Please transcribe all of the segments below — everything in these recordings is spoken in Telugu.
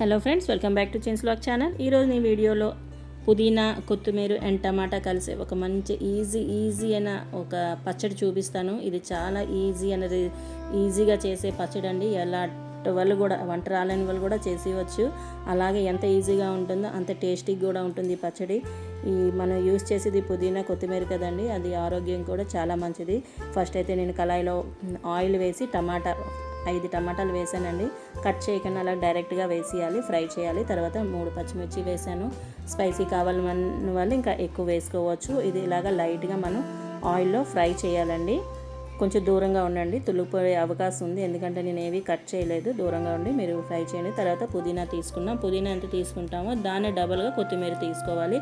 Hello friends welcome back to chins lock channel. ఈరోజు నీ వీడియోలో పుదీనా కొత్తిమీర అండ్ టమాటా కలిసి ఒక మంచి ఈజీ ఈజీ అయిన ఒక పచ్చడి చూపిస్తాను. ఇది చాలా ఈజీ అనేది ఈజీగా చేసే పచ్చడి అండి. ఎలా వాళ్ళు కూడా వంట రాలేని వాళ్ళు కూడా చేసేవచ్చు అలాగే ఎంత ఈజీగా ఉంటుందో అంత టేస్టీగా కూడా ఉంటుంది ఈ పచ్చడి. ఈ మనం యూస్ చేసేది పుదీనా కొత్తిమీర కదండి. అది ఆరోగ్యం కూడా చాలా మంచిది. ఫస్ట్ అయితే నేను కళాయిలో ఆయిల్ వేసి టమాటా ఐదు టమాటాలు వేసానండి. కట్ చేయకుండా అలా డైరెక్ట్గా వేసేయాలి ఫ్రై చేయాలి. తర్వాత మూడు పచ్చిమిర్చి వేసాను. స్పైసీ కావాలని వాళ్ళు ఇంకా ఎక్కువ వేసుకోవచ్చు. ఇది ఇలాగ లైట్గా మనం ఆయిల్లో ఫ్రై చేయాలండి. కొంచెం దూరంగా ఉండండి. తులిపోయే అవకాశం ఉంది. ఎందుకంటే నేను ఏవి కట్ చేయలేదు. దూరంగా ఉండి మీరు ఫ్రై చేయండి. తర్వాత పుదీనా తీసుకున్నాం. పుదీనా ఎంత తీసుకుంటామో దాన్ని డబల్గా కొత్తిమీర తీసుకోవాలి.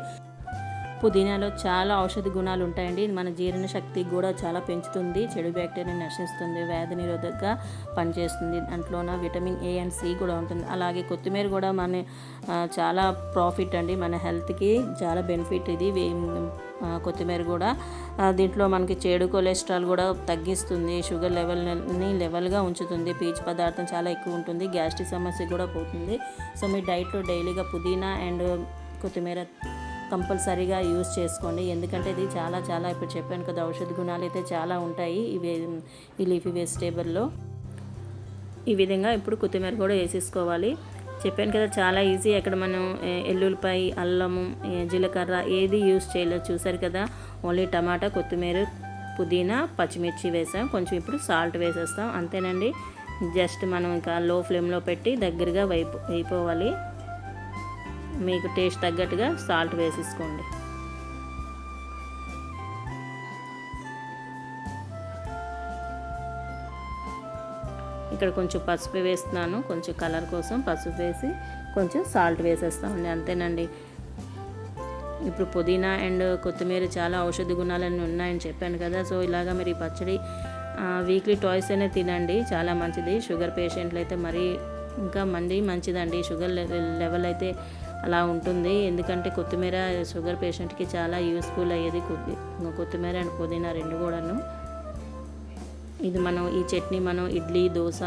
పుదీనాలో చాలా ఔషధ గుణాలు ఉంటాయండి. ఇది మన జీర్ణ శక్తి కూడా చాలా పెంచుతుంది. చెడు బ్యాక్టీరియాని నశిస్తుంది. వ్యాధి నిరోధకగా పనిచేస్తుంది. దాంట్లోన విటమిన్ ఏ అండ్ సి కూడా ఉంటుంది. అలాగే కొత్తిమీర కూడా మన చాలా ప్రాఫిట్ అండి. మన హెల్త్కి చాలా బెనిఫిట్ ఇది. కొత్తిమీర కూడా దీంట్లో మనకి చెడు కొలెస్ట్రాల్ కూడా తగ్గిస్తుంది. షుగర్ లెవెల్ని లెవెల్గా ఉంచుతుంది. పీచు పదార్థం చాలా ఎక్కువ ఉంటుంది. గ్యాస్ట్రిక్ సమస్య కూడా పోతుంది. సో మీ డైట్లో డైలీగా పుదీనా అండ్ కొత్తిమీర కంపల్సరీగా యూజ్ చేసుకోండి. ఎందుకంటే ఇది చాలా చాలా ఇప్పుడు చెప్పాను కదా ఔషధ గుణాలు అయితే చాలా ఉంటాయి ఇవి ఈ లీఫీ వెజిటేబుల్లో. ఈ విధంగా ఇప్పుడు కొత్తిమీర కూడా వేసేసుకోవాలి. చెప్పాను కదా చాలా ఈజీ. అక్కడ మనం ఎల్లుల్లిపాయ అల్లము జీలకర్ర ఏది యూజ్ చేయలేదు చూసారు కదా. ఓన్లీ టమాటా కొత్తిమీర పుదీనా పచ్చిమిర్చి వేసాం. కొంచెం ఇప్పుడు సాల్ట్ వేసేస్తాం. అంతేనండి. జస్ట్ మనం ఇంకా లో ఫ్లేమ్లో పెట్టి దగ్గరగా వైపు అయిపోవాలి మీకు టేస్ట్ తగ్గట్టుగా సాల్ట్ వేసేసుకోండి. ఇక్కడ కొంచెం పసుపు వేస్తున్నాను. కొంచెం కలర్ కోసం పసుపు వేసి కొంచెం సాల్ట్ వేసేస్తామండి అంతేనండి. ఇప్పుడు పుదీనా అండ్ కొత్తిమీర చాలా ఔషధ గుణాలన్నీ ఉన్నాయని చెప్పాను కదా. సో ఇలాగా మీరు ఈ పచ్చడి వీక్లీ టాయ్స్ అనే తినండి. చాలా మంచిది. షుగర్ పేషెంట్లు అయితే మరీ ఇంకా మంది మంచిదండి. షుగర్ లెవెల్ లెవెల్ అయితే అలా ఉంటుంది. ఎందుకంటే కొత్తిమీర షుగర్ పేషెంట్కి చాలా యూస్ఫుల్ అయ్యేది కొద్ది కొత్తిమీర అండ్ పుదీనా రెండు కూడాను. ఇది మనం ఈ చట్నీ మనం ఇడ్లీ దోశ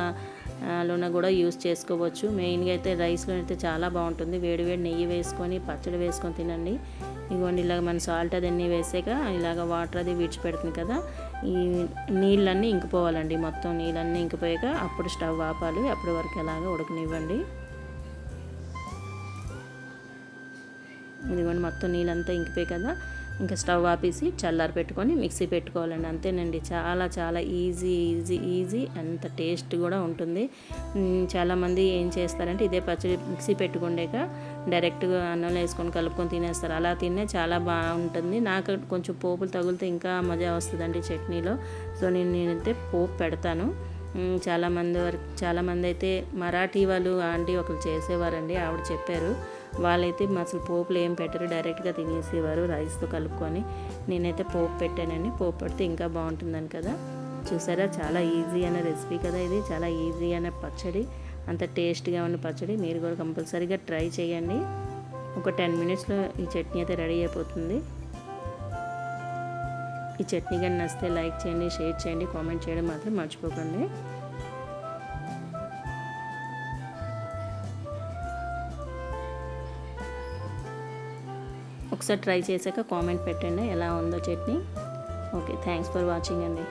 లోన కూడా యూస్ చేసుకోవచ్చు. మెయిన్గా అయితే రైస్లో అయితే చాలా బాగుంటుంది. వేడి వేడి నెయ్యి వేసుకొని పచ్చడి వేసుకొని తినండి. ఇదిగోండి ఇలాగ మన సాల్ట్ అది అన్నీ వేసాక ఇలాగ వాటర్ అది విడిచిపెడుతుంది కదా ఈ నీళ్ళన్నీ ఇంకిపోవాలండి మొత్తం నీళ్ళన్నీ ఇంకిపోయాక అప్పుడు స్టవ్ ఆపాలి. అప్పటి వరకు అలాగ ఉడకనివ్వండి. ఇదిగోండి మొత్తం నీళ్ళంతా ఇంకిపోయి కదా ఇంకా స్టవ్ ఆపేసి చల్లారి పెట్టుకొని మిక్సీ పెట్టుకోవాలండి అంతేనండి. చాలా చాలా ఈజీ ఈజీ ఈజీ అంత టేస్ట్ కూడా ఉంటుంది. చాలామంది ఏం చేస్తారంటే ఇదే పచ్చడి మిక్సీ పెట్టుకుండాక డైరెక్ట్గా అన్నంలో వేసుకొని కలుపుకొని తినేస్తారు. అలా తినే చాలా బాగుంటుంది. నాకు కొంచెం పోపులు తగిలితే ఇంకా మజా వస్తుందండి చట్నీలో. సో నేను నేనైతే పోపు పెడతాను. చాలామంది వరకు చాలామంది అయితే మరాఠీ వాళ్ళు ఆంటీ ఒకరు చేసేవారండి ఆవిడ చెప్పారు. వాళ్ళైతే అసలు పోపులు ఏం పెట్టరు డైరెక్ట్గా తినేసేవారు రైస్తో కలుపుకొని. నేనైతే పోపు పెట్టానండి పోపు పెడితే ఇంకా బాగుంటుందని కదా. చూసారా చాలా ఈజీ అనే రెసిపీ కదా ఇది చాలా ఈజీ అనే పచ్చడి అంత టేస్ట్గా ఉన్న పచ్చడి. మీరు కూడా కంపల్సరీగా ట్రై చేయండి. ఒక టెన్ మినిట్స్లో ఈ చట్నీ అయితే రెడీ అయిపోతుంది. ఈ చట్నీ కానీ నచ్చితే లైక్ చేయండి షేర్ చేయండి కామెంట్ చేయడం మాత్రం మర్చిపోకండి. ఒకసారి ట్రై చేశాక కామెంట్ పెట్టండి ఎలా ఉందో chutney. Okay thanks for watching అండి.